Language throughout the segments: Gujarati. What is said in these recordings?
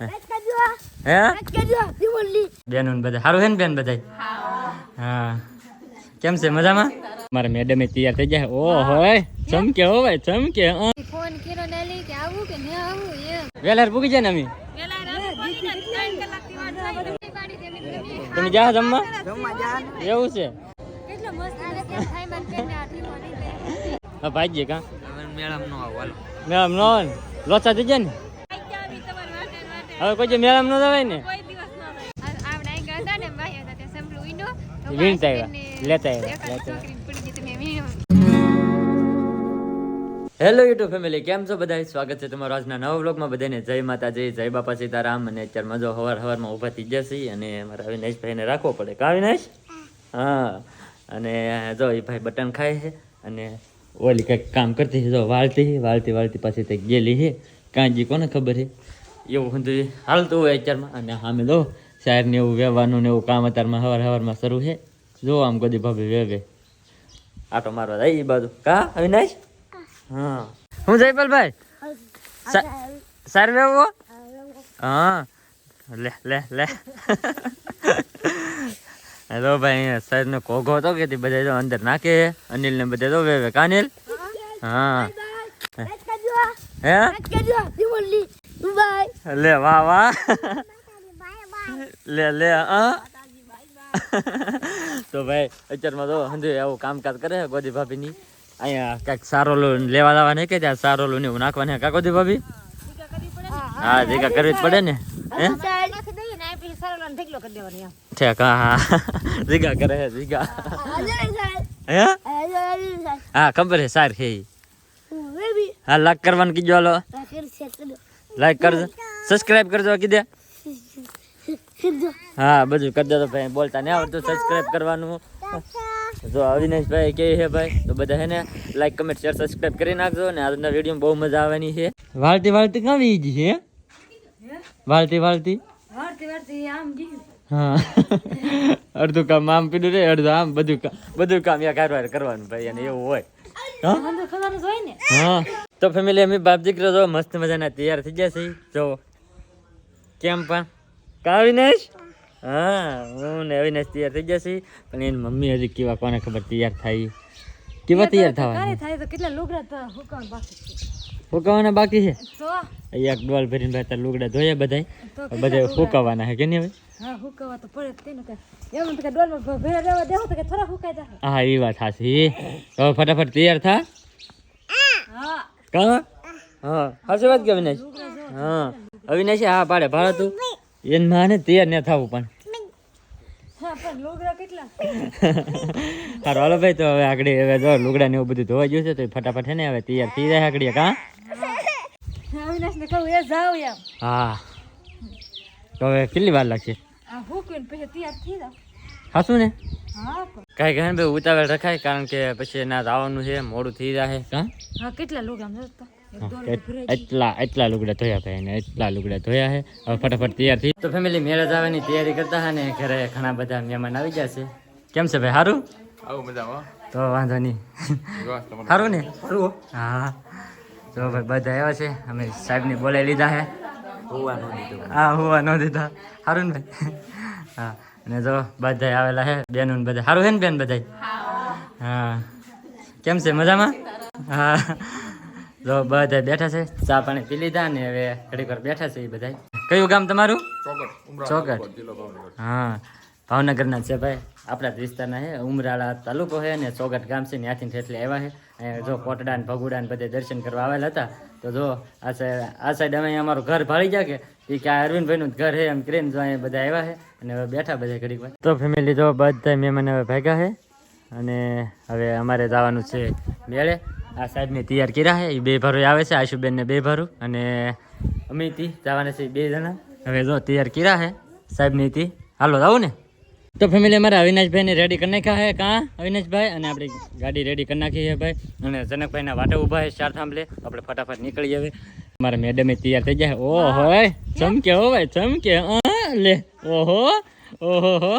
હે? બેન બધા સારું છે ને બેન બધા હા. કેમ છે? મજામાં? મારા મેડમે તૈયાર થઈ જાય ઓ હોય. ચમકે હો ભાઈ ચમકે. ફોન કર્યો ને લઈ કે આવું કે ન આવું એમ. વેલાર પૂગી જાય ને અમે. તમે જા જમવા એવું છે? ભાઈ કા મેળામ નો આવો મેડમ નો લોચા થઈ જાય ને આઈ ગયા બી તમારી વાટે ને વાટે. હવે કોઈ મેડમ નો જવાય ને? કોઈ દિવસ ન થાય. આ- ગયા હતા ને ભાઈ હતા સંભળું. વીણતા આવ્યા, લેતા આવ્યા, લેતા. હેલો યુટ્યુબ ફેમિલી કેમ છો બધા સ્વાગત છે તમારું આજના નવા વ્લોગમાં. બધાને જય માતાજી જય બાપા સીતારામ. અને અત્યારે મજો હવાર હવારમાં ઊભા થઈ જશે અને મારા અવિનાશભાઈને રાખવો પડે. કા અવિનાશ? હા. અને જો એ ભાઈ બટન ખાય છે. અને ઓલી કંઈક કામ કરતી છે. જો વાળતી વાળતી વાળતી પાછી તે ગયેલી છે. કાંજી કોને ખબર છે? એવું બધું હાલતું હોય અત્યારમાં. અને સામે જો સાહેબને એવું વ્યવહારનું ને એવું કામ અત્યારમાં હવાર હવારમાં શરૂ છે. જો આમ કદી ભાભી વેવે. આટો મારવા જાય એ બાજુ. કા? અવિનાશ? હા. હું જયપાલભાઈ? સાર વેવો? હા. લે લે લે. હેલો ભાઈ સર નો કોઘો હતો કે બધા જો અંદર નાખે અનિલ ને બધા તો વેવે. કાનિલ? હા. હે. લે, વાહ વાહ. લે લે, હા? તો ભાઈ, અત્યારમાં તો હંધુ એવું કામકાજ કરે ગોદી ભાભીની. અહીંયા કાંઈક સારો લો લેવા લાવવા નહીં કે ત્યાં સારો લોન એવું નાખવા કા ગોદી ભાભી? હા જીગા કરવી જ પડે ને, હે. ઠેક, હા હા. જીગા કરે જીગા હે? હા, ખબર હે સાર છે હા લાઈક કરવાનું કીજો હાલો. લાઈક કરજો. સબસ્ક્રાઇબ કરજો કીધે? હા બધું કરી તો ભાઈ બોલતા નહીં આવડતું સબસ્ક્રાઇબ કરવાનું. જો અવિનાશભાઈ કે છે ભાઈ તો બધા હે ને લાઈક કમેન્ટ શેર સબસ્ક્રાઇબ કરી નાખજો ને આજના વીડિયો બહુ મજા આવવાની છે. વાળતી વાળતી કાં વી ગઈ છે વાળતી વાળતી. હા. અડધું કામ આમ પીડું રે અડધું આમ બધું કામ બધું કામ યા કારવાર કરવાનું ભાઈ અને એવું હોય. હા? અંદર ખવાનું જ હોય ને. હા. તો ફેમિલી અમે બાપ દીકરો જો મસ્ત મજાના તૈયાર થઈ ગયા છે જો કેમ પણ? કા અવિનાશ? હા હું ને અવિનાશ તૈયાર થઈ છે પણ એની મમ્મી હજી કેવા કોને ખબર તૈયાર થાય. કેવા તૈયાર થવા થવાના? થાય તો કેટલા લુગડા તો બાકી છે. ફૂંકાવાના બાકી છે? એક ડોલ ભરીને ભાઈ તાર લુગડા ધોયા બધાય. બધા ફૂંકાવાના હે કે નહીં હવે? હા હુકવા તો પડે તેનું કાંઈ. એમ તો કે ડોલમાં ભેળા રહેવા દેવો તો કે થોડા હુકાઈ જાય હા એ વાત સાચી હવે ફટાફટ તૈયાર થા. હા. કા? હા સાચી વાત કે અવિનાશ? હા. અવિનાશ હા પાડે ભાડે તું. એન માને તૈયાર ન થવું પણ. હારો હાલો ભાઈ તો હવે આગળ હવે જો લુગડા ને એવું બધું ધોવાઈ ગયું છે તો ફટાફટ હે ને હવે તૈયાર થઈ જાય આગળ કા અવિનાશ ને કહું એ જાવ એમ. હા. તો હવે કેટલી વાર લાગશે? હાસું ને? કઈ ઘણ ભાઈ ઉતાવળ રખાય કારણ કે પછી એના જવાનું છે મોડું થઈ જાય હા કેટલા લુગડા એટલા એટલા લુગડા ધોયા ભાઈ ને એટલા લુગડા ધોયા છે હવે ફટાફટ તૈયાર થઈ તો ફેમિલી મેરેજ આવવાની તૈયારી કરતા હા ને ઘરે ઘણા બધા મહેમાન આવી ગયા છે. કેમ છે ભાઈ સારું આવું મજામાં. તો વાંધો નહીં. સારું ને? સારું. હા. તો ભાઈ બધા આવ્યા છે. અમે સાહેબની બોલાવી લીધા છે હોવાનું હા હોવા ન દીધા. સારું ને ભાઈ? હા. અને જો બધા આવેલા છે બેનો ને બધા સારું છે ને બેન બધા હા. કેમ છે? મજામાં? હા. જો બધા બેઠા છે. ચા પાણી પી લીધા ને હવે ઘડીક વાર બેઠા છે એ બધા કયું ગામ તમારું? ચોકટ હા ભાવનગરના છે ભાઈ. આપણા જ વિસ્તારના છે. ઉમરાળા તાલુકો છે ને ચોગટ ગામ છે ત્યાંથી ઠેઠલે આવ્યા છે. જો કોટડા ને ભગુડા ને બધે દર્શન કરવા આવેલા હતા તો જો આ સાઈડ આ સાઈડ અમે અમારું ઘર ભાળી જાય કે એ કે આ અરવિંદભાઈનું જ ઘર છે એમ કરીને જો અહીંયા બધા આવ્યા છે. અને હવે બેઠા બધા ઘડીક વાર. તો ફેમિલી જો બધા મહેમાન હવે ભાગ્યા છે. અને હવે અમારે જવાનું છે મેળે. આ સાહેબને તૈયાર કર્યા છે. એ બે ભરો આવે છે આશુબેન ને બે ભરું અને અમિતી જવાના છે બે જણા. હવે જો તૈયાર કર્યા છે સાહેબની તી હાલો આવું ને. તો ફેમિલી અમારે અવિનાશભાઈને રેડી કરી નાખ્યા હે કાં? અવિનાશભાઈ અને આપણી ગાડી રેડી કરી નાખી છે ભાઈ. અને જનકભાઈના વાટે ઊભા છે, ચાર થાંભલે. આપણે ફટાફટ નીકળી હવે મારા મેડમે તૈયાર થઈ જાય ઓ હોય ચમકે હો ભાઈ, ચમકે. લે. ઓહો ઓહો, હો.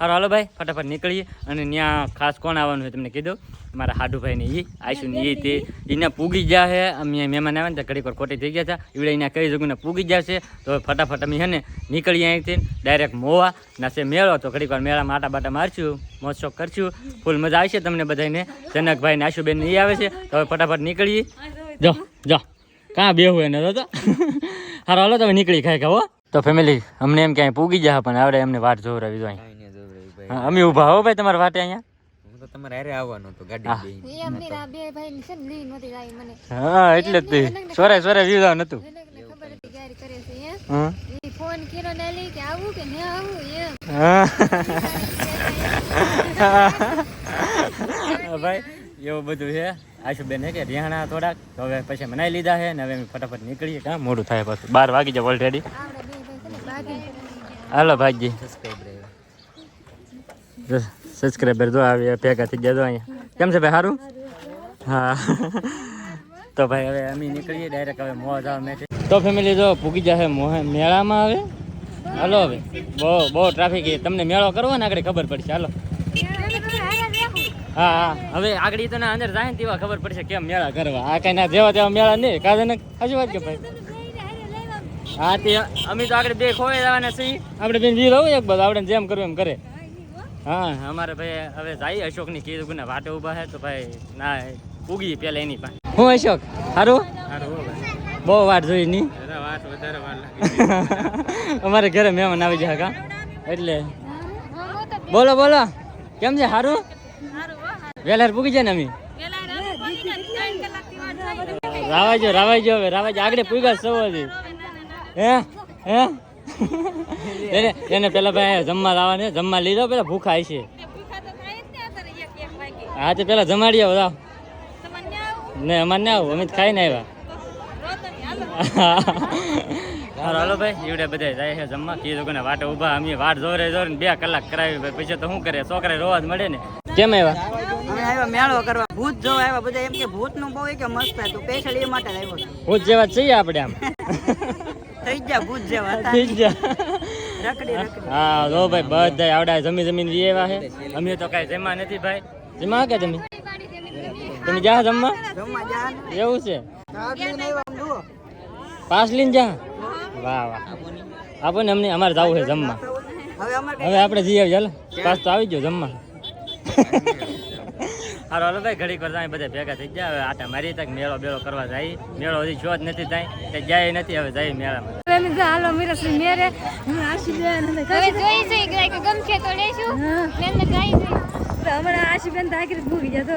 હારો હાલો ભાઈ, ફટાફટ નીકળીએ. અને ત્યાં ખાસ કોણ આવવાનું છે તમને કીધું? મારા હાડુભાઈને એ ઈ એ તે. એને પૂગી ગયા છે અમે મહેમાન આવ્યા ને તો ઘડીક વાર ખોટી થઈ ગયા હતા. એવડે એને કઈ ને પૂગી જશે તો હવે ફટાફટ અમે છે ને નીકળીએ અહીંથી. ડાયરેક્ટ મોવા. ના છે મેળો તો ઘડીક વાર મેળામાં આટા બાટા મારશું. મોજ શોખ કરશું. ફૂલ મજા આવશે તમને બધાને જનકભાઈ ને આશુબેન ઈ આવે છે. તો હવે ફટાફટ નીકળીએ. જો જો. કાં બેહું એને તો હારો હાલો તમે નીકળી ખાઈ ખાવો તો ફેમિલી અમને એમ ક્યાંય પૂગી જાય પણ આવડે એમને વાટ જોવરાવી જો અહીં. કાંઈ નહીં જોવરાયું ભાઈ. હા, અમે ઊભા હો ભાઈ તમારા વાટે અહીંયા. હું તો તમારે હારે આવવાનો હતો ગાડી હા. એમ નહીં આ બે ભાઈ છે ને લઈ નહોતી જાય મને. હા એટલે જ સોરે સોરે વ્યૂ નતું. ખબર હતી ક્યારે કરે છે એમ હા. ઈ ફોન કર્યો ને લી કે આવું કે ન આવું એમ. હા. ભાઈ એવું બધું છે. આશુબેન હે કે રિહાણા થોડાક. તો હવે પછી મનાઈ લીધા છે ને હવે અમે ફટાફટ નીકળીએ. કાં મોડું થાય પાછું. બાર વાગી જાય ઓલરેડી હાલો ભાઈજી. સબસ્ક્રાઈબર જો આવી ભેગા થઈ ગયા જો અહીંયા. કેમ છે ભાઈ સારું હા. તો ભાઈ, હવે અમે નીકળીએ ડાયરેક્ટ હવે મોહ જવા મેં તો ફેમિલી જો પૂગી જશે મોહ મેળામાં આવે હાલો હવે. બહુ બહુ ટ્રાફિક તમને મેળો કરવો ને આગળ ખબર પડશે. હાલો. હા હા. હવે આગળ તો ના, અંદર જાય ને તેવા ખબર પડશે કેમ મેળા કરવા. આ કઈ ના જેવા તેવા મેળા નહીં. કાજે ને હજુ વાત કે ભાઈ? હા, તે અમે તો આગળ બે ખોવાઈ જવાના છીએ. આપણે બેન વીર હોવું એક બધું આપણે જેમ કરવું એમ કરે. હા અમારે ભાઈ હવે જાય અશોકની કીધું ને વાટે ઊભા હે તો ભાઈ ના ઉગી પેલા એની પાસે. હું અશોક? સારું બહુ વાટ જોઈ ની. અમારે ઘરે મહેમાન આવી જાય કા? એટલે. બોલો બોલો. કેમ છે? સારું વેલાર પૂગી જાય ને અમે? રાવાજો રાવાજો હવે રાવાજો. આગળ પૂગા સૌ હે? હે? એને એને પેલા ભાઈ જમવા લાવવા જમવા લીધો પેલા ભૂખા છે હા તો પેલા જમાડી આવો જાઓ. ને અમારે ના આવું અમે ખાઈ ખાઈને આવ્યા. હાલો. હાલો ભાઈ એવડે બધા જાય છે જમવા. કીધું કે વાટે ઊભા અમે વાટ જોરે જોરે બે કલાક કરાવી ભાઈ પછી તો શું કરે? છોકરા રોવા જ મળે ને. કેમ આવ્યા? અમે આવ્યા મેળો કરવા. ભૂત જોવા આવ્યા બધા એમ કે ભૂતનું બહુ કે મસ્ત હતું. સ્પેશિયલ એ માટે આવ્યો ભૂત જેવા જ છીએ આપણે આમ. થઈ ગયા ભૂત જેવા થઈ ગયા. હા? જો ભાઈ બધા આવડા જમી જમીન વી એવા છે અમે તો કઈ જમા નથી ભાઈ. જમા કે તમે? તમે જા જમવા. એવું છે. પાસ લઈને જા. વાહ વાહ. આપો ને અમને અમારે જવું છે જમવા. હવે આપણે જઈ આવીએ ચાલો પાસ તો આવી ગયો જમવા. હારો હાલો ભાઈ ઘડીક વાર બધા ભેગા થઈ ગયા. હવે આટા મારી તક મેળો બેળો કરવા જાય. મેળો હજી જો જ નથી થાય તે જાય નથી હવે જાય મેળામાં. એમ કે હાલો મીરસ મેરે. હું આશીબેન અમે હવે જોઈ જઈ ગયા કે ગમશે તો લેશું. એટલે ગાઈ જઈ. તો હમણાં આશી બેન આગળ ભૂગી જતો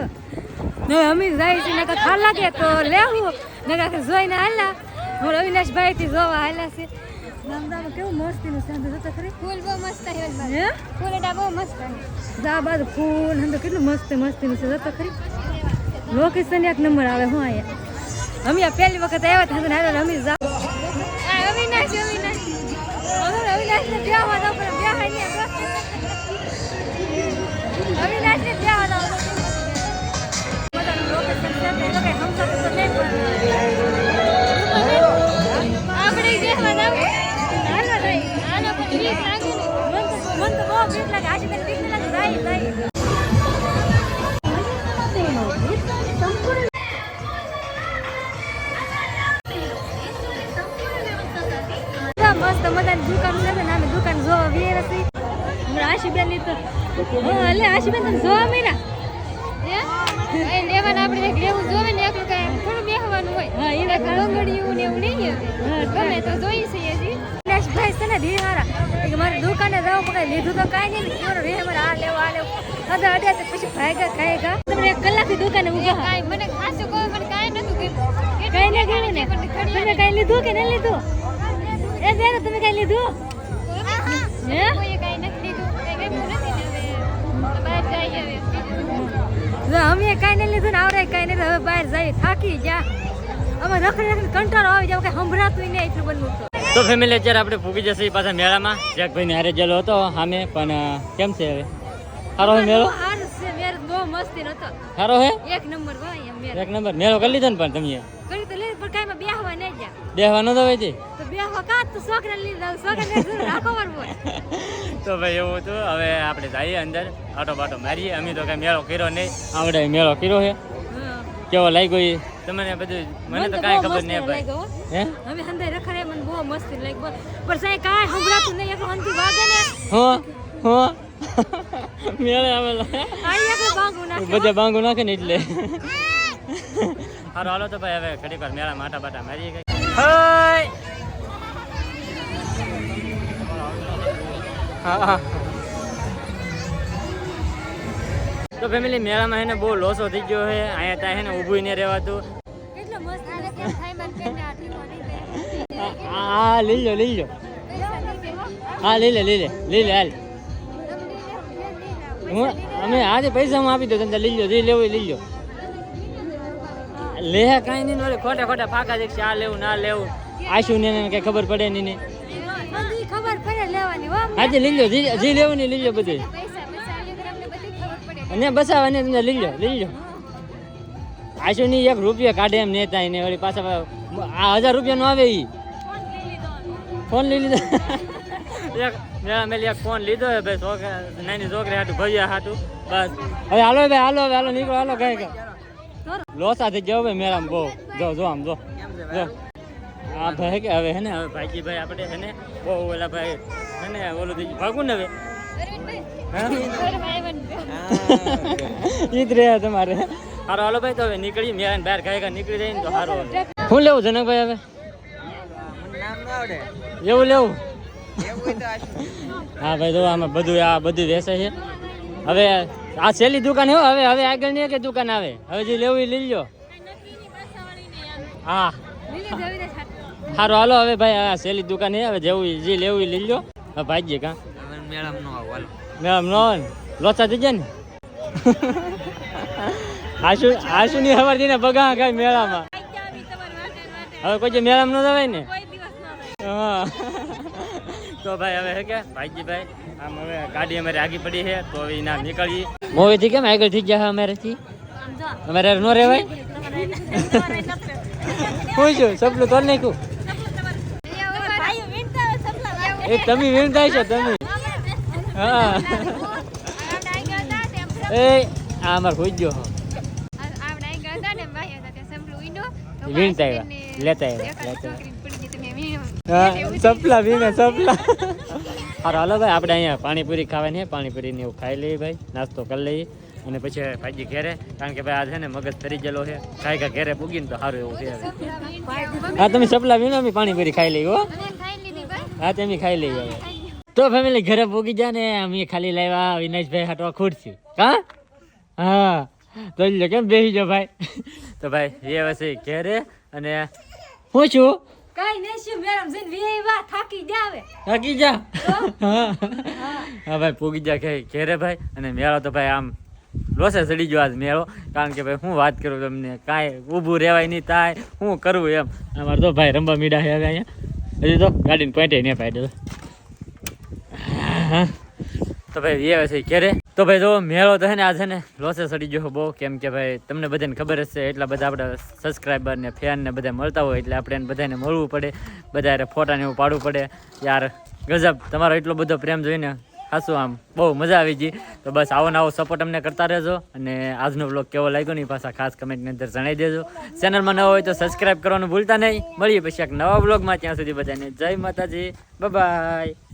ને અમે જાય છે ખાલ લાગે તો લેવું. નકર જોઈને હાલા હું અવિનાશભાઈ થી જોવા હાલ્યા છે. ગામડામાં કેવું મસ્તીનું છે અંદર જોતો ખરી? ફૂલ બહુ મસ્ત હે? ફૂલ એટા બહુ મસ્ત જા બાદ ફૂલ અંદર કેટલું મસ્ત મસ્તીનું છે જોતો ખરી? લોકેશન એક નંબર આવે હું અહીંયા. અમે પહેલી વખત આવ્યા હતા હાલો અમે મસ્ત દુકાન છે ને અમે દુકાન જોવા વીએ નથી હમણાં આશીબેનની તો એટલે આશીબેન તમે જોવા મળ્યા? લેવાના આપણે એક લેવું જોવે ને એકલું કાંઈ થોડું બેહવાનું હોય. હા, એ લંગડિયું ને એવું નહીં ગમે તો જોઈ છે હજી. ભાઈ છે ને ધી મારા કે મારે દુકાને જવું પણ કઈ લીધું તો કાંઈ નહીં. મારો રે મારે આ લેવું આ લેવું. અડે અડે તો પછી ભાગ્યા ખાયગા. તમે એક કલાકથી દુકાને ઊભા. કાંઈ મને ખાસું કોઈ મને કાંઈ નતું કીધું કાંઈ ના ગયું ને. તમે કાંઈ લીધું કે નહીં લીધું? એ બેન તમે કાંઈ લીધું? હે કાંઈ નથી લીધું. અમે કાંઈ નહીં લીધું ને આવડે કાંઈ નહીં હવે બહાર જઈએ. થાકી ગયા. અમે રખડી રખડી કંટાળો આવી જાય કે સંભળાતું નહીં એટલું બનવું તો. ફેમિલી અત્યારે આપણે ભૂગી જશે પાછા મેળામાં. જેકભાઈ ને હારે ગયેલો હતો સામે પણ કેમ છે હવે? સારો હે મેળો? સારું બહુ મસ્તી નતો સારો હે? એક નંબર ભાઈ એમ એક નંબર. મેળો કરી લીધો ને પણ તમે? કરી તો લે પણ કાંઈ બેહવા નહીં જા બેહવા તો? હોય તો બેહવા કાં? તો મારું ભાઈ એવું હતું હવે આપણે જઈએ અંદર આટો બાટો મારીએ. અમે તો કઈ મેળો કર્યો નહીં. આપણે મેળો કર્યો છે. કેવો લાગ્યો એ? તમને બધું મને તો કાંઈ ખબર નહીં ભાઈ. હે. અમે હંદાઈ રખડે મને બહુ મસ્તી લાગ્યો પણ સાહેબ કાંઈ સંભળાતું નહીં એકલો અંતિ વાગે ને. હો હો. મેળે આવેલા આઈ એક બાંગું નાખે બધે બાંગુ નાખે ને એટલે. હારો હાલો તો ભાઈ હવે ઘડીક વાર મેળા માટા બાટા મારીએ. કઈ હાય! તો ફેમિલી મેળામાં એને બહુ લોસો થઈ ગયો છે અહીંયા ત્યાં એને ઊભું નહીં રહેવાતું. આ લઈ લો લઈ લો હો હા લઈ લે લઈ લે લઈ લે હાલ. હું હું અમે આજે પૈસા હું આપી દો તમને લઈ લો જે લેવું લઈ લો લે કાંઈ નહીં ખોટા ખોટા ફાકા દેખશે આ લેવું ના લેવું. આશુ ને કઈ ખબર પડે નહીં આજે લીલો જી જે જે લેવું ને લઈ બધું અને બસાવા તમને લીલો લીલો આશુ ની એક રૂપિયા કાઢે એમ નેતા એને વળી પાછા આ હજાર રૂપિયા નો આવે ઈ. ફોન લઈ લીધો. એક મેં મેલી એક ફોન લીધો હે ભાઈ છોકરા નાની છોકરી હાટું ભૈયા હાટું બસ. હવે હાલો ભાઈ હાલો હવે હાલો નીકળો હાલો કઈ લોસા થઈ ગયો ભાઈ મેળામાં બહુ. જો જો આમ જો. જો. હા ભાઈ કે હવે હે ને હવે ભાઈજી ભાઈ આપણે હે ને બહુ ઓલા ભાઈ ઓલું થઈ ભાગું ને હવે. રહ્યા તમારે. હારો હાલો ભાઈ તો હવે નીકળી મેળા બહાર ખાઈ નીકળી જાય ને તો હારો શું લેવું જનકભાઈ હવે? એવું લેવું? હા ભાઈ જો આમાં બધું આ બધું વેચે છે. હવે આ છેલ્લી દુકાન હો હવે હવે આગળ નહીં કે દુકાન આવે. હવે જે લેવું એ લઈ લો હા. સારું હાલો હવે ભાઈ આ છેલ્લી દુકાન છે હવે જેવું જે લેવું એ લઈ લો ભાઈ કાં? મેળામાં ન આવું હાલો. મેમ નો લોચા જાય ને? આશુ આશુ ની ખબર ને બગા કઈ મેળામાં. હવે કોઈ જે મેળામાં ન જવાય ને? હા. તો ભાઈ હવે હે કે ભાઈજી ભાઈ આમ હવે ગાડી અમારી આગી પડી છે તો હવે ના નીકળીએ. મોવી થી કેમ આગળ થઈ ગયા અમારેથી? અમારે નો રહેવાય? હું છું? સપનું તો નાખ્યું ભાઈ વિનતા સપલા લાગે એ તમે વીણતા છો તમે. હા. એ આ અમાર ખોઈ ગયો આપણે આઈ ગયા હતા ને ભાઈ હતા તે સંભળું ઈનો તો વીણતા મારા આવ્યા. લેતા આવ્યા. લેતા સપલા વીણે સપલા. હારો હાલો ભાઈ આપણે અહીંયા પાણીપુરી ખાવાની પાણીપુરી ને એવું ખાઈ લઈએ ભાઈ નાસ્તો કરી લઈએ. અને પછી ભાઈજી ઘેરે કારણ કે ભાઈ આ છે ને મગજ તરી ગયેલો છે. ખાઈ ઘેરે પૂગીને તો સારું એવું છે હા તમે સપલા વિના પાણીપુરી ખાઈ લઈએ હો. હા તમે ખાઈ લઈએ હવે. તો ફેમિલી ઘરે પૂગી જા ને અમે ખાલી લાવ્યા વિનેશભાઈ હાટવા ખુરશી હા? હા. તો લ્યો કેમ બેસી જો ભાઈ? તો ભાઈ એ વસે ઘરે અને હું છું? કઈ નહીં મેડમ જઈને વેવા થાકી જાવે થાકી જા હા. હા ભાઈ પૂગી જા કે ઘરે ભાઈ અને મેળો તો ભાઈ આમ લોસે ચડી ગયો આજ મેળો. કારણ કે ભાઈ હું વાત કરું તમને કાંઈ ઊભું રહેવાય નહીં થાય હું કરવું એમ. અમારે તો ભાઈ રમવા મીડા છે હવે અહીંયા. હજી તો ગાડીને પોઈન્ટે નહીં પાડ્યો તો. ભાઈ એ છે ક્યારે? તો ભાઈ જો મેળો તો છે ને આ છે ને લોસે સડી ગયો બહુ. કેમ કે ભાઈ તમને બધાને ખબર છે, એટલા બધા આપણા સબસ્ક્રાઈબર ને ફેન ને બધા મળતા હોય એટલે આપણે બધાને મળવું પડે. બધા ફોટાને એવું પાડવું પડે. યાર, ગજબ, તમારો એટલો બધો પ્રેમ જોઈને ખાસું આમ, બહુ મજા આવી ગઈ. તો બસ આવો આવો સપોર્ટ અમને કરતા રહેજો અને આજનો બ્લોગ કેવો લાગ્યો ને પાછા ખાસ કમેન્ટની અંદર જણાવી દેજો. ચેનલમાં નવો હોય તો સબસ્ક્રાઈબ કરવાનું ભૂલતા નહીં. મળીએ પછી એક નવા બ્લોગમાં ત્યાં સુધી બધાને જય માતાજી. બાય